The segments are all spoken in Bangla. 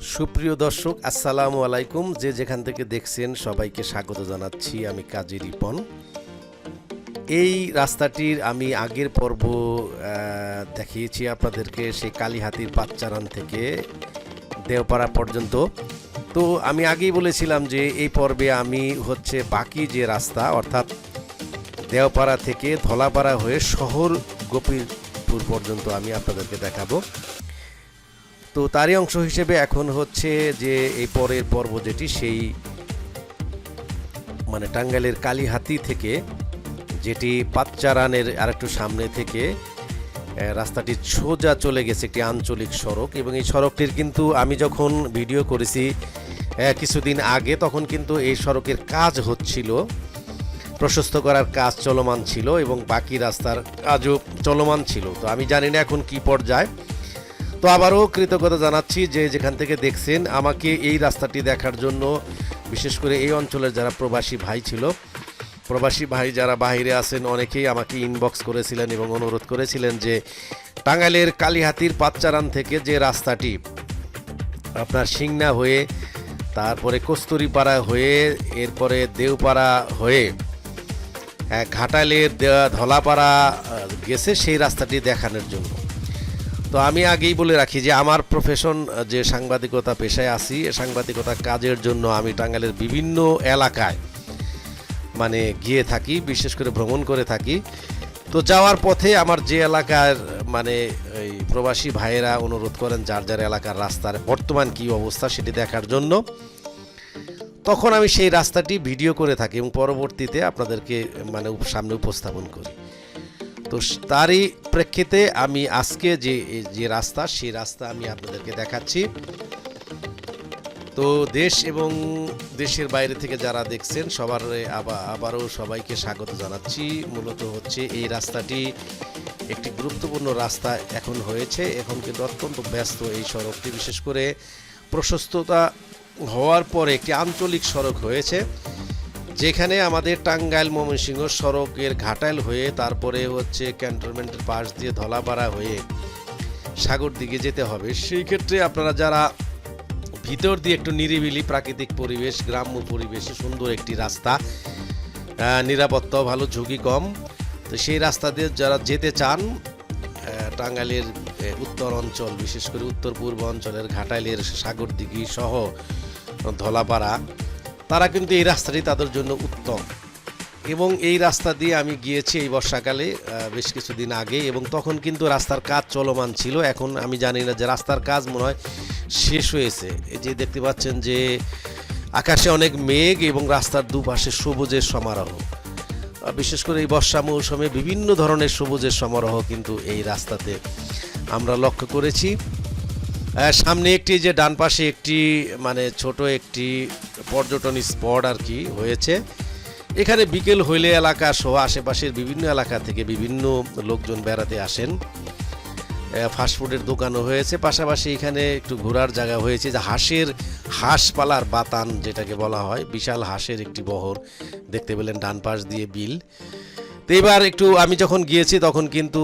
সুপ্রিয় দর্শক, আসসালামু আলাইকুম। যে যেখান থেকে দেখছেন, সবাইকে স্বাগত জানাচ্ছি আমি কাজী রিপন। এই রাস্তাটির আমি আগের পর্ব দেখিয়েছি আপনাদেরকে, সেই কালীহাতির পাচ্চারান থেকে দেওপাড়া পর্যন্ত। তো আমি আগেই বলেছিলাম যে এই পর্বে আমি হচ্ছে বাকি যে রাস্তা, অর্থাৎ দেওপাড়া থেকে ধলাপাড়া হয়ে শহর গোপীরপুর পর্যন্ত আমি আপনাদেরকে দেখাবো। তো তারই অংশ হিসেবে এখন হচ্ছে যে এই পরের পর্ব যেটি, সেই মানে টাঙ্গাইলের কালীহাতি থেকে যেটি পাচ্চারানের আরেকটু সামনে থেকে রাস্তাটি সোজা চলে গেছে একটি আঞ্চলিক সড়ক এবং এই সড়কটির কিন্তু আমি যখন ভিডিও করেছি কিছুদিন আগে তখন কিন্তু এই সড়কের কাজ হচ্ছিল, প্রশস্ত করার কাজ চলমান ছিল এবং বাকি রাস্তার কাজও চলমান ছিল। তো আমি জানি না এখন কি পর্যায়ে। তো আবারও কৃতজ্ঞতা জানাচ্ছি যে যেখান থেকে দেখছেন আমাকে এই রাস্তাটি দেখার জন্য বিশেষ করে এই অঞ্চলের যারা প্রবাসী ভাই ছিল। প্রবাসী ভাই যারা বাইরে আছেন অনেকেই আমাকে ইনবক্স করেছিলেন এবং অনুরোধ করেছিলেন যে টাঙ্গাইলের কালীহাতির পাচ্চারান থেকে যে রাস্তাটি আপনার সিংনা হয়ে তারপরে কস্তুরিপাড়া হয়ে এরপরে দেওপাড়া হয়ে আহ, ঘাটালের ধলাপাড়া গেছে সেই রাস্তাটি দেখানোর জন্য। তো আমি আগেই বলে রাখি যে আমার প্রফেশন যে সাংবাদিকতা পেশায় আছি সাংবাদিকতা কাজের জন্য আমি টাঙ্গাইলের বিভিন্ন এলাকায় মানে গিয়ে থাকি, বিশেষ করে ভ্রমণ করে থাকি। তো যাওয়ার পথে আমার যে এলাকার মানে এই প্রবাসী ভাইয়েরা অনুরোধ করেন যার যার এলাকার রাস্তার বর্তমান কি অবস্থা সেটি দেখার জন্য। তখন আমি সেই রাস্তাটি ভিডিও করে থাকি এবং পরবর্তীতে আপনাদেরকে মানে সামনে উপস্থাপন করি। তো তারই প্রেক্ষিতে আমি আজকে যে যে রাস্তা, সেই রাস্তা আমি আপনাদেরকে দেখাচ্ছি। তো দেশ এবং দেশের বাইরে থেকে যারা দেখছেন, সবার আবার আবারও সবাইকে স্বাগত জানাচ্ছি। মূলত হচ্ছে এই রাস্তাটি একটি গুরুত্বপূর্ণ রাস্তা এখন হয়েছে। এখন কিন্তু অত্যন্ত ব্যস্ত এই সড়কটি। বিশেষ করে প্রশস্ততা হওয়ার পরে একটি আঞ্চলিক সড়ক হয়েছে। যেখানে আমাদের টাঙ্গাইল ময়মনসিংহ সড়কের ঘাটাইল হয়ে তারপরে হচ্ছে ক্যান্টনমেন্টের পাশ দিয়ে ধলাপাড়া হয়ে সাগর দিকে যেতে হবে। সেই ক্ষেত্রে আপনারা যারা ভিতর দিয়ে একটু নিরিবিলি প্রাকৃতিক পরিবেশ, গ্রাম্য পরিবেশে সুন্দর একটি রাস্তা নিরাপত্তাও ভালো, ঝুঁকি কম। তো সেই রাস্তা দিয়ে যারা যেতে চান টাঙ্গাইলের উত্তর অঞ্চল, বিশেষ করে উত্তর পূর্ব অঞ্চলের ঘাটাইলের সাগরদিঘি সহ ধলাপাড়া তারা কিন্তু এই রাস্তাটি তাদের জন্য উত্তম। এবং এই রাস্তা দিয়ে আমি গিয়েছি এই বর্ষাকালে বেশ কিছুদিন আগে এবং তখন কিন্তু রাস্তার কাজ চলমান ছিল। এখন আমি জানি না যে রাস্তার কাজ মনে হয় শেষ হয়েছে। এই যে দেখতে পাচ্ছেন যে আকাশে অনেক মেঘ এবং রাস্তার দুপাশে সবুজের সমারোহ। বিশেষ করে এই বর্ষা মৌসুমে বিভিন্ন ধরনের সবুজের সমারোহ কিন্তু এই রাস্তাতে আমরা লক্ষ্য করেছি। সামনে একটি যে ডান পাশে একটি মানে ছোট একটি পর্যটন স্পট আর কি হয়েছে। এখানে বিকেল হইলে এলাকা সহ আশেপাশের বিভিন্ন এলাকা থেকে বিভিন্ন লোকজন বেড়াতে আসেন। ফাস্টফুডের দোকানও হয়েছে। পাশাপাশি এখানে একটু ঘোরার জায়গা হয়েছে যে হাঁসের হাঁসপালার বাতান যেটাকে বলা হয়, বিশাল হাঁসের একটি বহর। দেখতে পেলেন ডান পাশ দিয়ে বিল। তো এবার একটু আমি যখন গিয়েছি তখন কিন্তু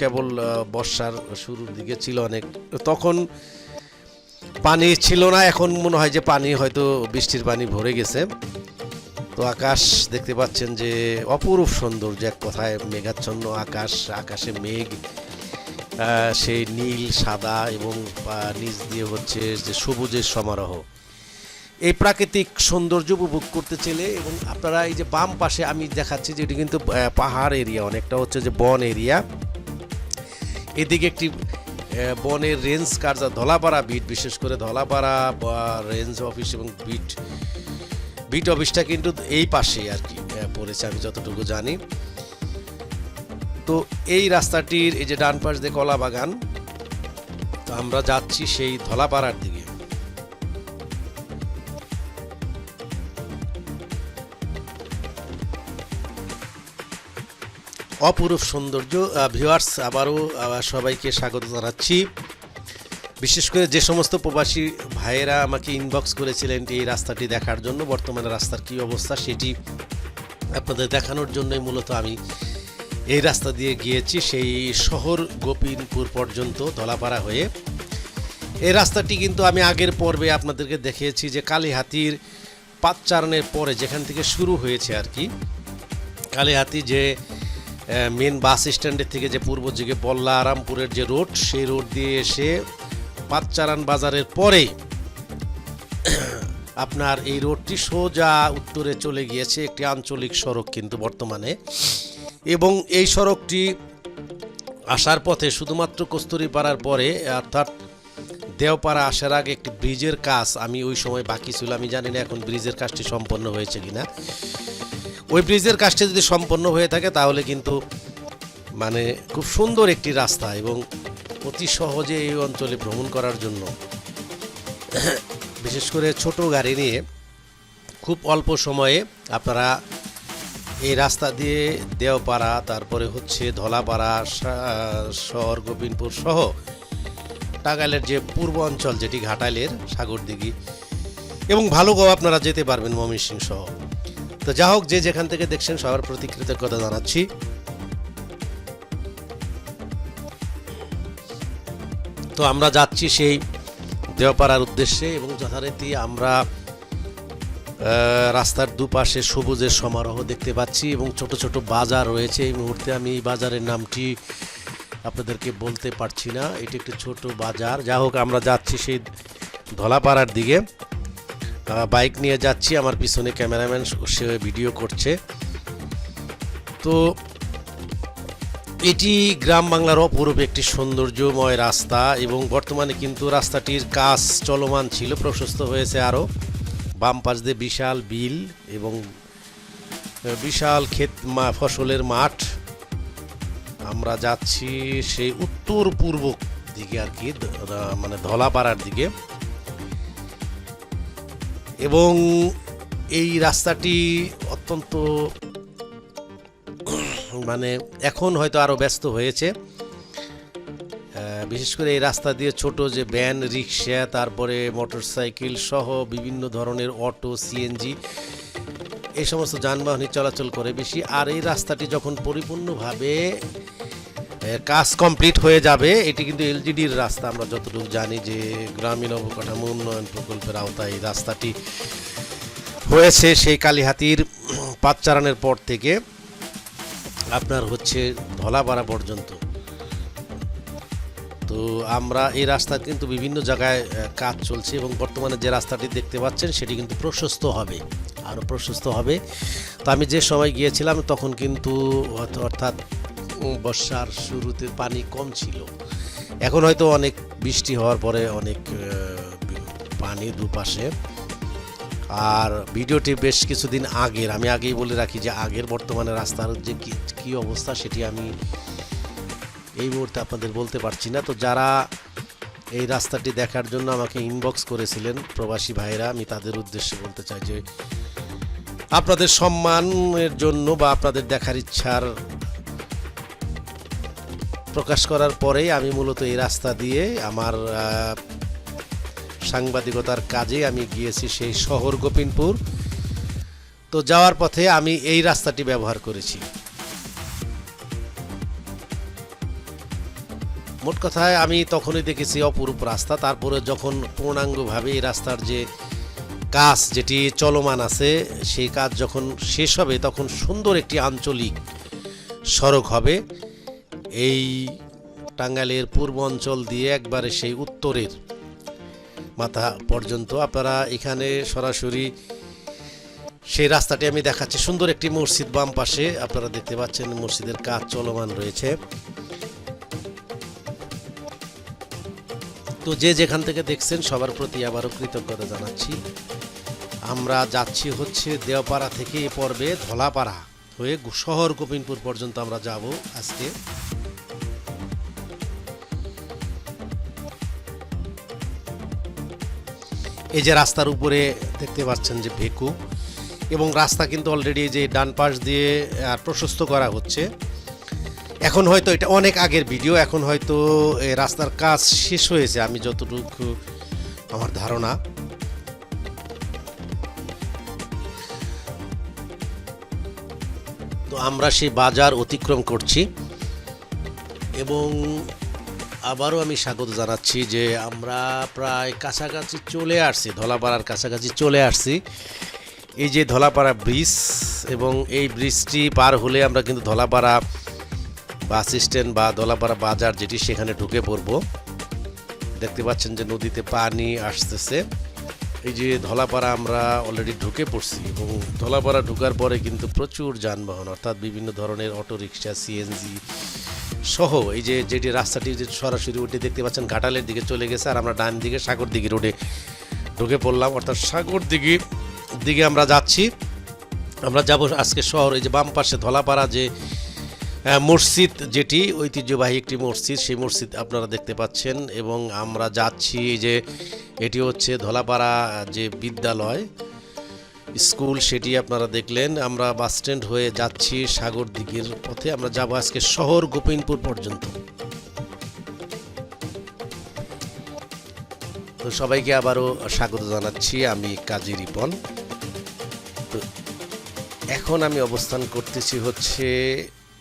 কেবল বর্ষার শুরুর দিকে ছিল অনেক। তখন পানি ছিল না, এখন মনে হয় যে পানি হয়তো বৃষ্টির পানি ভরে গেছে। তো আকাশ দেখতে পাচ্ছেন যে অপরূপ সৌন্দর্য, এক কথায় মেঘাচ্ছন্ন আকাশ, আকাশে মেঘ। সেই নীল, সাদা এবং নিচ দিয়ে হচ্ছে যে সবুজের সমারোহ। এই প্রাকৃতিক সৌন্দর্য উপভোগ করতে চাইলে এবং আপনারা এই যে বাম পাশে আমি দেখাচ্ছি যে এটি কিন্তু পাহাড় এরিয়া, অনেকটা হচ্ছে যে বন এরিয়া। এদিকে একটি বনের রেঞ্জ কার্য ধলাপাড়া বিট, বিশেষ করে ধলাপাড়া বা রেঞ্জ অফিস এবং বিট বিট অফিসটা কিন্তু এই পাশেই আর কি পড়েছে আমি যতটুকু জানি। তো এই রাস্তাটির এই যে ডান পাশ দিয়ে কলা বাগান তো আমরা যাচ্ছি সেই ধলাপাড়ার দিকে। অপরূপ সৌন্দর্য ভিউয়ার্স আবারও সবাইকে স্বাগত জানাচ্ছি। বিশেষ করে যে সমস্ত প্রবাসী ভাইয়েরা আমাকে ইনবক্স করেছিলেন এই রাস্তাটি দেখার জন্য, বর্তমানে রাস্তার কী অবস্থা সেটি আপনাদের দেখানোর জন্যই মূলত আমি এই রাস্তা দিয়ে গিয়েছি, সেই শহর গোপিনপুর পর্যন্ত ধলাপাড়া হয়ে। এই রাস্তাটি কিন্তু আমি আগের পর্বে আপনাদেরকে দেখিয়েছি যে কালীহাতির পাঁচচারণের পরে যেখান থেকে শুরু হয়েছে আর কি, কালীহাতি যে মেন বাস স্ট্যান্ডের থেকে যে পূর্ব দিকে বল্লা আরামপুরের যে রোড সেই রোড দিয়ে এসে পাঁচচারান বাজারের পরে আপনার এই রোডটি সোজা উত্তরে চলে গিয়েছে একটি আঞ্চলিক সড়ক কিন্তু বর্তমানে। এবং এই সড়কটি আসার পথে শুধুমাত্র কস্তুরীপাড়ার পরে, অর্থাৎ দেওপাড়া আসার আগে একটি ব্রিজের কাজ আমি ওই সময় বাকি ছিল, আমি জানি না এখন ব্রিজের কাজটি সম্পন্ন হয়েছে কিনা। ওই ব্রিজের কাজটি যদি সম্পন্ন হয়ে থাকে, তাহলে কিন্তু মানে খুব সুন্দর একটি রাস্তা এবং অতি সহজে এই অঞ্চলে ভ্রমণ করার জন্য। বিশেষ করে ছোট গাড়ি নিয়ে খুব অল্প সময়ে আপনারা এই রাস্তা দিয়ে দেওপাড়া, তারপরে হচ্ছে ধলাপাড়া শহর গোবিন্দপুর সহ টাঙ্গাইলের যে পূর্ব অঞ্চল, যেটি ঘাটাইলের সাগরদিঘি এবং ভালো ভালোগাঁও আপনারা যেতে পারবেন ময়মনসিং সহ। তো যা হোক, যে যেখান থেকে দেখছেন সবার প্রতি কৃতজ্ঞতা জানাচ্ছি। তো আমরা যাচ্ছি সেই দেওপাড়ার উদ্দেশ্যে এবং যথারীতি আমরা রাস্তার দুপাশে সবুজের সমারোহ দেখতে পাচ্ছি এবং ছোট ছোট বাজার রয়েছে। এই মুহূর্তে আমি এই বাজারের নামটি আপনাদেরকে বলতে পারছি না। এটি একটি ছোট বাজার। যা হোক, আমরা যাচ্ছি সেই ধলাপাড়ার দিকে। বাইক নিয়ে যাচ্ছি, আমার পিছনে ক্যামেরাম্যান সে ভিডিও করছে। তো এটি গ্রাম বাংলার অপরূপ একটি সৌন্দর্যময় রাস্তা এবং বর্তমানে কিন্তু রাস্তাটির কাজ চলমান ছিল, প্রশস্ত হয়েছে আরও। বাম পাশ দিয়ে বিশাল বিল এবং বিশাল ক্ষেত মা- ফসলের মাঠ। আমরা যাচ্ছি সেই উত্তর পূর্ব দিকে আর কি মানে ধলাপাড়ার দিকে। এবং এই রাস্তাটি অত্যন্ত মানে এখন হয়তো আরও ব্যস্ত হয়েছে। বিশেষ করে এই রাস্তা দিয়ে ছোট যে ভ্যান, রিক্সা, তারপরে মোটরসাইকেল সহ বিভিন্ন ধরনের অটো সিএনজি এই সমস্ত যানবাহনই চলাচল করে বেশি। আর এই রাস্তাটি যখন পরিপূর্ণভাবে কাজ কমপ্লিট হয়ে যাবে, এটি কিন্তু এলজিডির রাস্তা। আমরা যতটুকু জানি যে গ্রামীণ অবকাঠামো উন্নয়ন প্রকল্পের আওতায় এই রাস্তাটি হয়েছে সেই কালীহাতির পাঁচচারানের পর থেকে। আপনার হচ্ছে ধলাপাড়া পর্যন্ত। তো আমরা এই রাস্তা কিন্তু বিভিন্ন জায়গায় কাজ চলছে এবং বর্তমানে যে রাস্তাটি দেখতে পাচ্ছেন সেটি কিন্তু প্রশস্ত হবে, আরও প্রশস্ত হবে। তো আমি যে সময় গিয়েছিলাম তখন কিন্তু অর্থাৎ বর্ষার শুরুতে পানি কম ছিল। এখন হয়তো অনেক বৃষ্টি হওয়ার পরে অনেক পানি দুপাশে। আর ভিডিওটি বেশ কিছুদিন আগের, আমি আগেই বলে রাখি যে আগের বর্তমানে রাস্তার যে কী অবস্থা সেটি আমি এই মুহূর্তে আপনাদের বলতে পারছি না। তো যারা এই রাস্তাটি দেখার জন্য আমাকে ইনবক্স করেছিলেন, প্রবাসী ভাইরা আমি তাদের উদ্দেশ্যে বলতে চাই যে আপনাদের সম্মানের জন্য বা আপনাদের দেখার ইচ্ছার প্রকাশ করার পরেই আমি মূলত এই রাস্তা দিয়ে আমার সাংবাদিকতার কাজে আমি গিয়েছি সেই শহর গোপিনপুর। তো যাওয়ার পথে আমি এই রাস্তাটি ব্যবহার করেছি। মোট কথায় আমি তখনই দেখেছি অপরূপ রাস্তা, তারপরে যখন পূর্ণাঙ্গভাবে এই রাস্তার যে কাজ যেটি চলমান আছে, সেই কাজ যখন শেষ হবে তখন সুন্দর একটি আঞ্চলিক সড়ক হবে। এই টাঙ্গাইলের পূর্ব অঞ্চল দিয়ে একবারে সেই উত্তরের মাথা পর্যন্ত। আপনারা এখানে সরাসরি সেই রাস্তাটি আমি দেখাচ্ছি। সুন্দর একটি মসজিদ বাম পাশে। আপনারা দেখতে পাচ্ছেন মসজিদের কাজ চলমান রয়েছে। তো যে যেখান থেকে দেখছেন, সবার প্রতি আবারও কৃতজ্ঞতা জানাচ্ছি। আমরা যাচ্ছি হচ্ছে দেওপাড়া থেকে এ পর্বে ধলাপাড়া হয়ে শহর গোবিন্দপুর পর্যন্ত আমরা যাব আজকে। এই যে রাস্তার উপরে দেখতে পাচ্ছেন যে ভেকু এবং রাস্তা কিন্তু অলরেডি যে ডান পাশ দিয়ে আর প্রশস্ত করা হচ্ছে। এখন হয়তো এটা অনেক আগের ভিডিও এখন হয়তো এই রাস্তার কাজ শেষ হয়েছে, আমি যতটুকু আমার ধারণা। তো আমরা সেই বাজার অতিক্রম করছি, এবং আবারও আমি স্বাগত জানাচ্ছি যে আমরা প্রায় কাছাকাছি চলে আসছি, ধলাপাড়ার কাছাকাছি চলে আসছি। এই যে ধলাপাড়া ব্রিজ এবং এই ব্রিজটি পার হলে আমরা কিন্তু ধলাপাড়া বাস স্ট্যান্ড বা ধলাপাড়া বাজার যেটি সেখানে ঢুকে পড়ব। দেখতে পাচ্ছেন যে নদীতে পানি আসতেছে। এই যে ধলাপাড়া আমরা অলরেডি ঢুকে পড়ছি এবং ধলাপাড়া ঢুকার পরে কিন্তু প্রচুর যানবাহন, অর্থাৎ বিভিন্ন ধরনের অটো রিক্সা সিএনজি সহ, এই যে যেটি রাস্তাটি যে সরাসরি উঠে দেখতে পাচ্ছেন, ঘাটালের দিকে চলে গেছে আর আমরা ডান দিকে সাগর দিকে রোডে ঢুকে পড়লাম। অর্থাৎ সাগর দিকে দিকে আমরা যাচ্ছি। আমরা যাব আজকে শহর, এই যে বাম পাশে ধলাপাড়া যে মসজিদ যেটি, ঐতিহ্যবাহী একটি মসজিদ, সেই মসজিদ আপনারা দেখতে পাচ্ছেন এবং আমরা যাচ্ছি এই যে এটি হচ্ছে ধলাপাড়া যে বিদ্যালয়। স্কুল সেটি আপনারা দেখলেন। আমরা বাস স্ট্যান্ড হয়ে যাচ্ছি সাগর দিকের পথে। আমরা যাব আজকে শহর গোপিনপুর পর্যন্ত। তো সবাইকে আবারও স্বাগত জানাচ্ছি। আমি কাজী রিপন। তো এখন আমি অবস্থান করতেছি হচ্ছে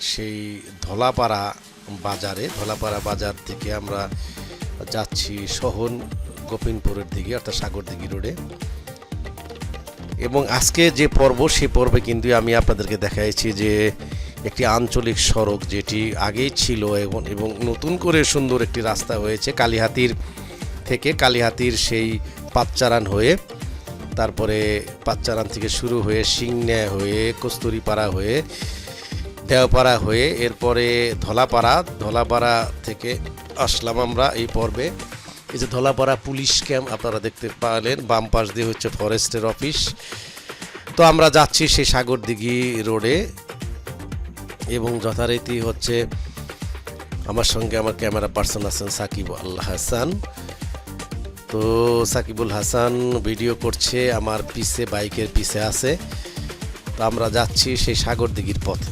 সেই ধলাপাড়া বাজারে। ধলাপাড়া বাজার থেকে আমরা যাচ্ছি শহর গোপিনপুরের দিকে, অর্থাৎ সাগরদিঘি রোডে। এবং আজকে যে পর্ব, সে পর্বে কিন্তু আমি আপনাদেরকে দেখাইছি যে একটি আঞ্চলিক সড়ক যেটি আগেই ছিল এবং এবং নতুন করে সুন্দর একটি রাস্তা হয়েছে কালীহাতির থেকে কালীহাতির সেই পাচ্চারান হয়ে। তারপরে পাচ্চারান থেকে শুরু হয়ে সিংনে হয়ে, কস্তুরিপাড়া হয়ে, দেওপাড়া হয়ে, এরপরে ধলাপাড়া ধলাপাড়া থেকে আসলাম আমরা এই পর্বে। এই যে ধলাপাড়া পুলিশ ক্যাম্প, আপনারা দেখতে পারলেন বাম পাশ দিয়ে হচ্ছে ফরেস্টের অফিস। তো আমরা যাচ্ছি সেই সাগরদিঘি রোডে এবং যথারীতি হচ্ছে আমার সঙ্গে আমার ক্যামেরা পার্সন আছেন সাকিব আল হাসান। তো সাকিবুল হাসান ভিডিও করছে, আমার পিছে, বাইকের পিছে আছে। তো আমরা যাচ্ছি সেই সাগরদিঘির পথে।